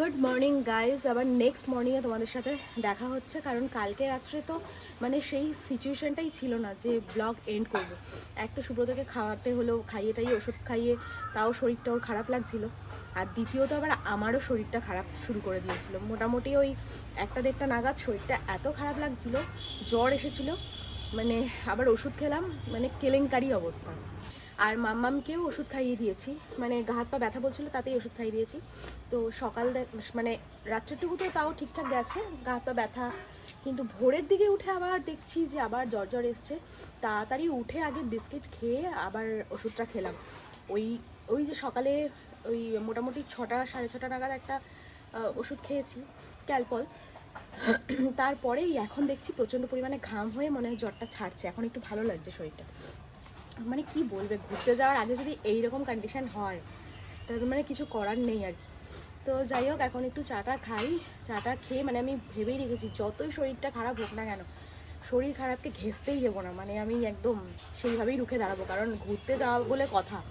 Good morning guys আবার next মর্নিংয়ে তোমাদের সাথে দেখা হচ্ছে, কারণ কালকে রাত্রে তো মানে সেই সিচুয়েশনটাই ছিল না যে ব্লগ এন্ড করব। এক তো সুব্রতকে খাওয়াতে হলো, খাইয়ে টাইয়ে ওষুধ খাইয়ে, তাও শরীরটা ওর খারাপ লাগছিল। আর দ্বিতীয়ত আবার আমারও শরীরটা খারাপ শুরু করে দিয়েছিল। মোটামুটি ওই একটা দেড়টা নাগাদ শরীরটা এত খারাপ লাগছিল, জ্বর এসেছিল মানে আবার ওষুধ খেলাম মানে কেলেঙ্কারি অবস্থা। আর মাম্মামকেও ওষুধ খাইয়ে দিয়েছি। মানে গা হাত পা ব্যথা বলছিল, তাতেই ওষুধ খাইয়ে দিয়েছি। তো সকাল মানে রাত্রেটুকু তো তাও ঠিকঠাক গেছে, গা হাত পা ব্যথা। কিন্তু ভোরের দিকে উঠে আবার দেখছি যে আবার জ্বর জ্বর এসছে। তাড়াতাড়ি উঠে আগে বিস্কিট খেয়ে আবার ওষুধটা খেলাম। ওই ওই যে সকালে ওই মোটামুটি ছটা, সাড়ে ছটা নাগাদ একটা ওষুধ খেয়েছি, ক্যালপল। তারপরেই এখন দেখছি প্রচণ্ড পরিমাণে ঘাম হয়ে মনে হয় জ্বরটা ছাড়ছে। এখন একটু ভালো লাগছে শরীরটা। মানে কি বলবে? ঘুরতে যাওয়ার আগে যদি এই রকম কন্ডিশন হয়, তাহলে মানে কিছু করার নেই আর কি। তো যাই হোক, এখন একটু চাটা খাই। চাটা খেয়ে মানে আমি ভেবেই রেখেছি, যতই শরীরটা খারাপ হোক না কেন, শরীর খারাপকে ঘেঁচতেই দেবো না। মানে আমি একদম সেইভাবেই রুখে দাঁড়াবো। কারণ ঘুরতে যাওয়া বলে কথা।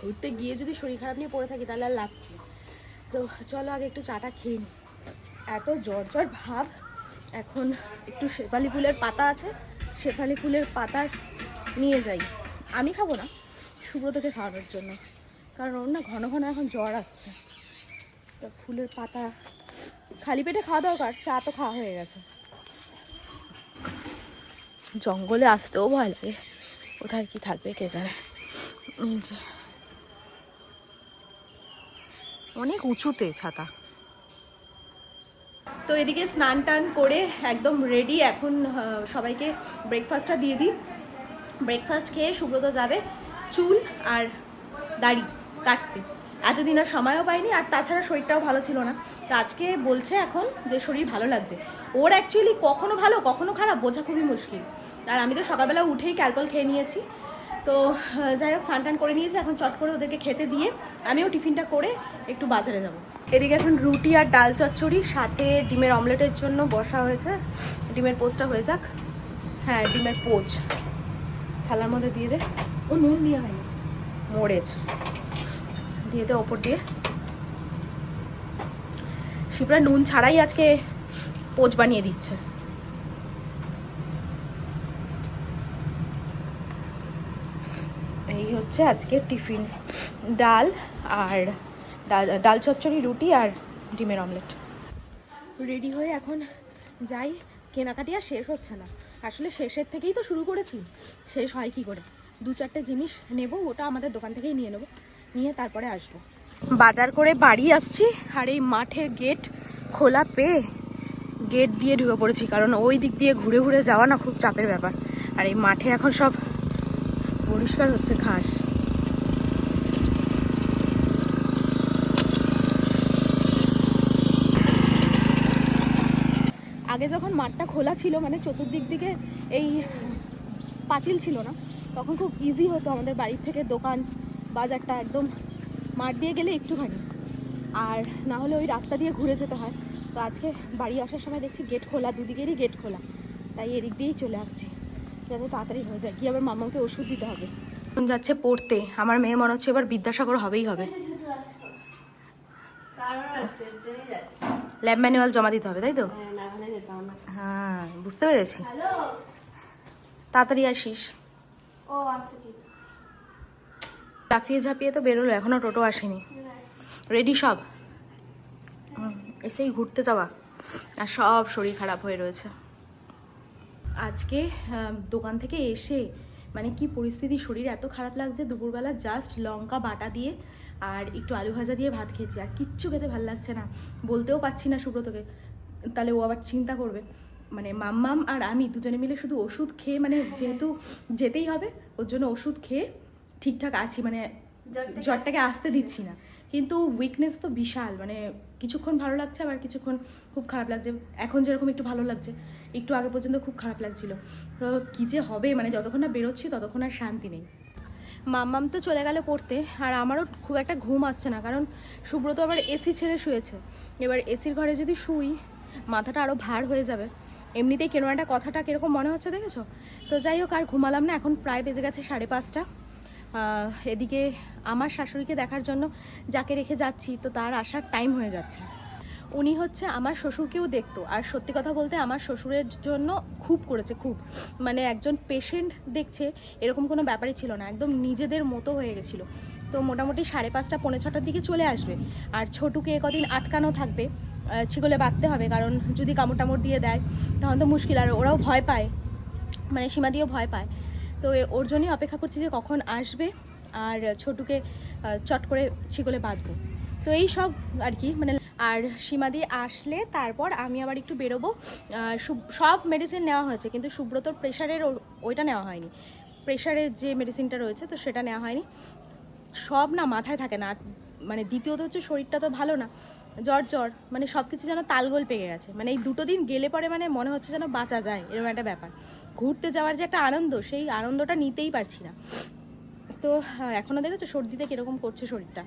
ঘুরতে গিয়ে যদি শরীর খারাপ নিয়ে পড়ে থাকি, তাহলে আর লাভ কী? তো চলো আগে একটু চাটা খেয়ে নিই এত জ্বর জ্বর ভাব। এখন একটু শেফালি ফুলের পাতা আছে। শেফালি ফুলের পাতা নিয়ে যাই। আমি খাব না, সুব্রতকে খাওয়ানোর জন্য। কারণ ওর না ঘন ঘন এখন জ্বর আসছে। তো ফুলের পাতা, খালি পেটে খাওয়া দরকার, চা তো খাওয়া হয়ে গেছে। জঙ্গলে আসতেও ভয় লাগে, কোথায় কি থাকবে কে জানে। অনেক উঁচুতে ছাতা। তো এদিকে স্নান টান করে একদম রেডি এখন সবাইকে ব্রেকফাস্টটা দিয়ে দিই। ব্রেকফাস্ট খেয়ে সুব্রত যাবে চুল আর দাড়ি কাটতে। এতদিন আর সময়ও পাইনি আর তাছাড়া শরীরটাও ভালো ছিল না। তো আজকে বলছে এখন যে শরীর ভালো লাগছে। ওর অ্যাকচুয়ালি কখনো ভালো, কখনো খারাপ বোঝা খুবই মুশকিল। আর আমি তো সকালবেলা উঠেই ক্যালকল খেয়ে নিয়েছি। তো যাই হোক স্নান করে নিয়েছি, এখন চট করে ওদেরকে খেতে দিয়ে আমিও টিফিনটা করে একটু বাজারে যাব। এদিকে এখন রুটি আর ডাল চচ্চড়ি, সাথে ডিমের অমলেটের জন্য বসা হয়েছে। ডিমের পোচটা হয়ে যাক। হ্যাঁ ডিমের পোচ। থালার মধ্যে দিয়ে দে। ও, নুন দিয়ে হয়নি। মরেজ দিয়ে দে ওপর দিয়ে। শিবরা নুন ছাড়াই আজকে পোচ বানিয়ে দিচ্ছে। এই হচ্ছে আজকে টিফিন। ডাল আর ডাল ডাল চচ্চড়ি, রুটি আর ডিমের অমলেট। রেডি হয়ে এখন যাই। কেনাকাটি আর শেষ হচ্ছে না। আসলে শেষের থেকেই তো শুরু করেছি। শেষ হয় কি করে? দু চারটে জিনিস নেব, ওটা আমাদের দোকান থেকেই নিয়ে নেব, নিয়ে তারপরে আসব। বাজার করে বাড়ি আসছি, আর এই মাঠের গেট খোলা পেয়ে গেট দিয়ে ঢুকে পড়েছি, কারণ ওই দিক দিয়ে ঘুরে ঘুরে যাওয়া না খুব চাপের ব্যাপার। আর এই মাঠে এখন সব পরিষ্কার হচ্ছে ঘাস। আগে যখন মাঠটা খোলা ছিল মানে চতুর্দিক দিকে এই পাঁচিল ছিল না তখন খুব ইজি হতো আমাদের বাড়ির থেকে দোকান বাজারটা একদম মাঠ দিয়ে গেলে একটুখানি। আর না হলে ওই রাস্তা দিয়ে ঘুরে যেতে হয়। তো আজকে বাড়ি আসার সময় দেখছি গেট খোলা দুদিকেরই গেট খোলা। তাই এদিক দিয়েই চলে আসছি যাতে তাড়াতাড়ি হয়ে যায়। কি আবার মামাকে ওষুধ দিতে হবে। এখন যাচ্ছে পড়তে। আমার মেয়ে মনে হচ্ছে এবার বিদ্যাসাগর হবেই হবে। কারণ আছে এর জন্যই যাচ্ছি। ল্যাব ম্যানুয়াল জমা দিতে হবে তাই তো? হ্যাঁ। হ্যাঁ বুঝতে পেরেছি। তাড়াতাড়ি আসিস। ও আচ্ছা লাফিয়ে ঝাঁপিয়ে তো বেরোলো এখনও টোটো আসেনি। রেডি সব? এসেই ঘুরতে যাওয়া। আর সব শরীর খারাপ হয়ে রয়েছে। আজকে দোকান থেকে এসে মানে কি পরিস্থিতি শরীর এত খারাপ লাগছে দুপুরবেলা জাস্ট লঙ্কা বাটা দিয়ে আর একটু আলু ভাজা দিয়ে ভাত খেয়েছি। আর কিচ্ছু খেতে ভালো লাগছে না। বলতেও পারছি না সুব্রতকে তাহলে ও আবার চিন্তা করবে। মানে মাম্মাম আর আমি দুজনে মিলে শুধু ওষুধ খেয়ে মানে যেহেতু যেতেই হবে ওর জন্য ওষুধ খেয়ে ঠিকঠাক আছি মানে জ্বরটাকে জ্বরটাকে আসতে দিচ্ছি না। কিন্তু উইকনেস তো বিশাল মানে কিছুক্ষণ ভালো লাগছে আবার কিছুক্ষণ খুব খারাপ লাগছে। এখন যেরকম একটু ভালো লাগছে একটু আগে পর্যন্ত খুব খারাপ লাগছিল। তো কী যে হবে মানে যতক্ষণ না বেরোচ্ছি ততক্ষণ আর শান্তি নেই। মাম্মাম তো চলে গেলে পড়তে, আর আমারও খুব একটা ঘুম আসছে না, কারণ সুব্রত আবার এসি ছেড়ে শুয়েছে। এবার এসির ঘরে যদি শুই, মাথাটা আরও ভার হয়ে যাবে। এমনিতেই কেন একটা কথাটা কীরকম মনে হচ্ছে দেখেছ? তো যাই হোক, আর ঘুমালাম না, এখন প্রায় বেজে গেছে সাড়ে পাঁচটা। এদিকে আমার শাশুড়িকে দেখার জন্য যাকে রেখে যাচ্ছি, তো তার আসার টাইম হয়ে যাচ্ছে। উনি হচ্ছে আমার শ্বশুরকেও দেখতো। আর সত্যি কথা বলতে আমার শ্বশুরের জন্য খুব করেছে, খুব। মানে একজন পেশেন্ট দেখছে, এরকম কোনো ব্যাপারই ছিল না। একদম নিজেদের মতো হয়ে গেছিল। তো মোটামুটি সাড়ে পাঁচটা, পৌনে ছটার দিকে চলে আসবে। আর ছোটুকে একদিন আটকানো থাকবে ছিগলে বাঁধতে হবে। কারণ যদি কামড় টামড় দিয়ে দেয়, তখন তো মুশকিল। আর ওরাও ভয় পায়। মানে সীমা দিয়েও ভয় পায়। তো ওর জন্যই অপেক্ষা করছি যে কখন আসবে। আর ছোটুকে চট করে ছিগলে বাঁধবো। তো এই সব আর কি। মানে আর সীমাদি আসলে তারপর আমি আবার একটু বেরোবো। সব মেডিসিন নেওয়া হয়েছে, কিন্তু সুব্রতর প্রেশারের ওইটা নেওয়া হয়নি। প্রেশারের যে মেডিসিনটা রয়েছে, তো সেটা নেওয়া হয়নি। সব না মাথায় থাকে না মানে দ্বিতীয়ত হচ্ছে শরীরটা তো ভালো না, জ্বর জ্বর মানে সব কিছু যেন তালগোল পেকে গেছে। মানে এই দুটো দিন গেলে পরে মানে মনে হচ্ছে যেন বাঁচা যায়, এরকম একটা ব্যাপার। ঘুরতে যাওয়ার যে একটা আনন্দ, সেই আনন্দটা নিতেই পারছি না। তো এখনও দেখেছ সর্দিতে কীরকম করছে শরীরটা?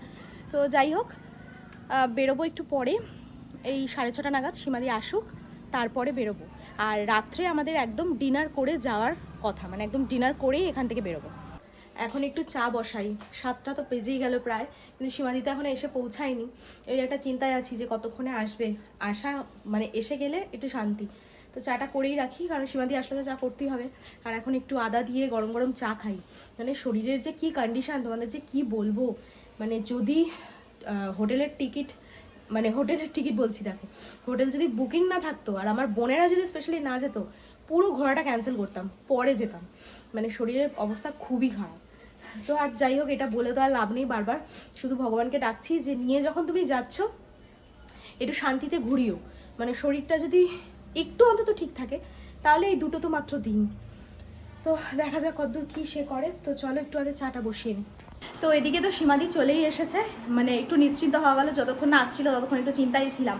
তো যাই হোক বেরোবো একটু পরে, এই সাড়ে ছটা নাগাদ সীমাদি আসুক, তারপরে বেরোবো। আর রাত্রে আমাদের একদম ডিনার করে যাওয়ার কথা মানে একদম ডিনার করেই এখান থেকে বেরোবো। এখন একটু চা বসাই, সাতটা তো পেজেই গেল প্রায়, কিন্তু সীমাদিতে এখন এসে পৌঁছায়নি। এই একটা চিন্তায় আছি যে কতক্ষণে আসবে, আসা মানে এসে গেলে একটু শান্তি। তো চাটা করেই রাখি, কারণ সীমাদি আসলে তো চা করতেই হবে। আর এখন একটু আদা দিয়ে গরম গরম চা খাই। মানে শরীরের যে কি কন্ডিশন তোমাদের যে কি বলব? মানে যদি হোটেলের টিকিট মানে হোটেলের টিকিট বলছি দেখো, হোটেল যদি বুকিং না থাকতো আর আমার বোনেরা যদি স্পেশালি না যেত, পুরো ঘোরাটা ক্যান্সেল করতাম, পরে যেতাম। মানে শরীরের অবস্থা খুবই খারাপ। তো আর যাই হোক, এটা বলে তো আর লাভ নেই বারবার। শুধু ভগবানকে ডাকছি যে নিয়ে যখন তুমি যাচ্ছ, একটু শান্তিতে ঘুরিও। মানে শরীরটা যদি একটু অন্তত ঠিক থাকে, তাহলে এই দুটো তো মাত্র দিন। তো দেখা যাক কতদূর কী সে করে। তো চলো একটু আগে চাটা বসিয়ে নিই তো এদিকে তো সীমাদি চলেই এসেছে। মানে একটু নিশ্চিন্ত হওয়া গেলো যতক্ষণ না আসছিল ততক্ষণ একটু চিন্তায় ছিলাম।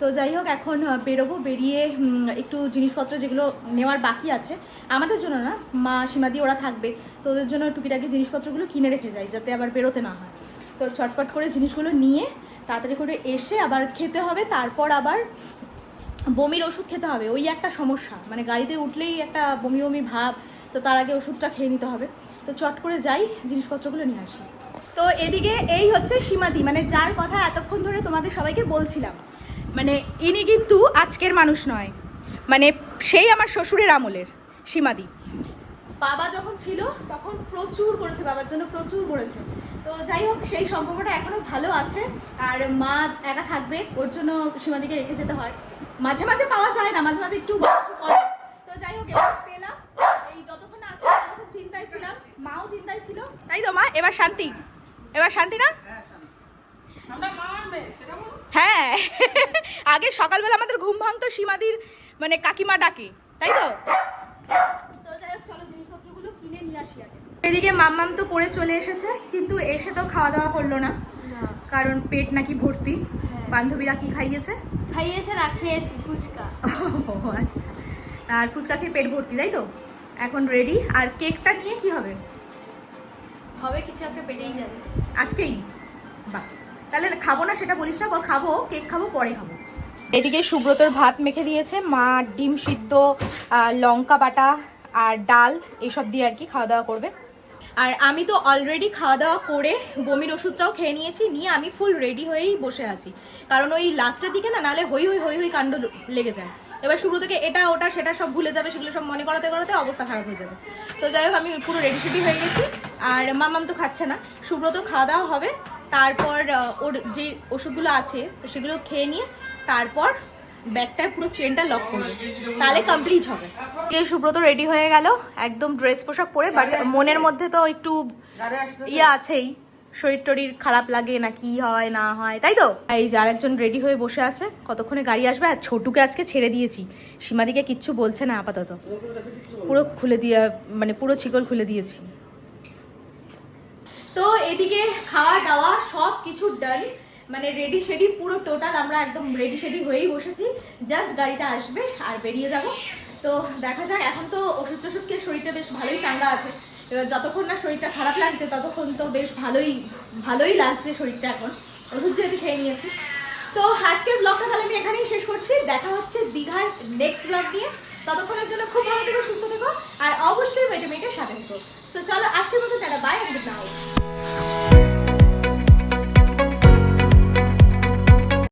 তো যাই হোক, এখন বেরোবো, বেরিয়ে একটু জিনিসপত্র যেগুলো নেওয়ার বাকি আছে। আমাদের জন্য না, মা সীমাদি ওরা থাকবে, তো ওদের জন্য টুকিটাকি জিনিসপত্রগুলো কিনে রেখে যাই, যাতে আবার বেরোতে না হয়। তো চটপট করে জিনিসগুলো নিয়ে, তাড়াতাড়ি করে এসে আবার খেতে হবে, তারপর আবার বমির ওষুধ খেতে হবে। ওই একটা সমস্যা মানে গাড়িতে উঠলেই একটা বমি বমি ভাব, তো তার আগে ওষুধটা খেয়ে নিতে হবে। তো চট করে যাই, জিনিসপত্রগুলো নিয়ে আসি। তো এদিকে এই হচ্ছে সীমাদি মানে যার কথা এতক্ষণ ধরে তোমাদের সবাইকে বলছিলাম। মানে ইনি কিন্তু আজকের মানুষ নয় মানে সেই আমার শ্বশুরের আমলের সীমাদি। বাবা যখন ছিল, তখন প্রচুর করেছে বাবার জন্য, প্রচুর করেছে। তো যাই হোক, সেই সম্পর্কটা এখনও ভালো আছে, আর মা একা থাকবে, ওর জন্য সীমাদিকে রেখে যেতে হয়। মাঝে মাঝে পাওয়া যায় না, মাঝে মাঝে একটু বকাবকি করে। তো যাই হোক এবার পেলাম এই যতক্ষণ না আসছে ততক্ষণ চিন্তায় ছিলাম মাও চিন্তায় ছিল তাই তো মা এবার শান্তি? এবার শান্তি না? হ্যাঁ। আগে সকালবেলা আমাদের ঘুম ভাঙতো সীমাদির মানে কাকিমা ডাকে তাই তো? তো যাই হোক চলো জিনিসপত্রগুলো কিনে নিয়ে আসি আগে। এদিকে মাম্মাম তো পরে চলে এসেছে কিন্তু এসে তো খাওয়া দাওয়া করল না। না। কারণ পেট নাকি ভর্তি। হ্যাঁ। বান্ধবীরা কি খাইয়েছে? খাইয়েছে না খেয়েছি ফুচকা। ও আচ্ছা। আর ফুচকা খেয়ে পেট ভর্তি তাই তো? এখন রেডি আর কেকটা নিয়ে কি হবে? হবে, কিছু একটা পেটেই যাবে। আজকেই? বাহ। তাহলে খাব না সেটা বলিস না, বল খাব, কেক খাব, পরে খাব। এদিকে সুব্রতর ভাত মেখে দিয়েছে, মা ডিম সিদ্ধ লঙ্কা বাটা আর ডাল এইসব দিয়ে আর কি খাওয়া দাওয়া করবে। আর আমি তো অলরেডি খাওয়া দাওয়া করে বমির ওষুধটাও খেয়ে নিয়েছি, নিয়ে আমি ফুল রেডি হয়েই বসে আছি। কারণ ওই লাস্টের দিকে না, নালে হই হই হই হই কাণ্ড লেগে যায়। এবার শুরু থেকে এটা, ওটা, সেটা সব ভুলে যাবে, সেগুলো সব মনে করাতে করাতে অবস্থা খারাপ হয়ে যাবে। তো যাই হোক, আমি পুরো রেডি সেডি হয়ে গেছি। আর মামাম তো খাচ্ছে না। সুব্রত খাওয়া দাওয়া হবে। তারপর ওর যে ওষুধগুলো আছে সেগুলো খেয়ে নিয়ে তারপর ব্যাগটার পুরো চেনটা লক করবে তাহলে কমপ্লিট হবে। এই সুব্রত রেডি হয়ে গেল। একদম ড্রেস পোশাক পরে বাট মনের মধ্যে তো একটু ইয়ে আছেই। শরীর টরির খারাপ লাগে না কি হয় না হয় তাই তো? এই যে আরেকজন রেডি হয়ে বসে আছে কতক্ষণে গাড়ি আসবে? আর ছোটুকে আজকে ছেড়ে দিয়েছি। সীমাদিকে কিচ্ছু বলছে না আপাতত। পুরো খুলে দিয়ে মানে পুরো ছিকল খুলে দিয়েছি। তো এদিকে খাওয়া দাওয়া সব কিছু ডান মানে রেডি শেডি পুরো টোটাল আমরা একদম রেডি শেডি হয়েই বসেছি। জাস্ট গাড়িটা আসবে আর বেরিয়ে যাব। তো দেখা যাক, এখন তো ওষুধ টষুধ খেয়ে শরীরটা বেশ ভালোই চাঙ্গা আছে। এবার যতক্ষণ না শরীরটা খারাপ লাগছে, ততক্ষণ তো বেশ ভালোই ভালোই লাগছে শরীরটা এখন। ওষুধ যেহেতু খেয়ে নিয়েছি। তো আজকের ব্লগটা তাহলে আমি এখানেই শেষ করছি। দেখা হচ্ছে দীঘার নেক্সট ব্লগ নিয়ে। ততক্ষণের জন্য খুব ভালো থেকো, সুস্থ থেকো, আর অবশ্যই ভিটামিনটার সাথে থেকো। সো চলো, আজকের মতো টাটা বাই নাইট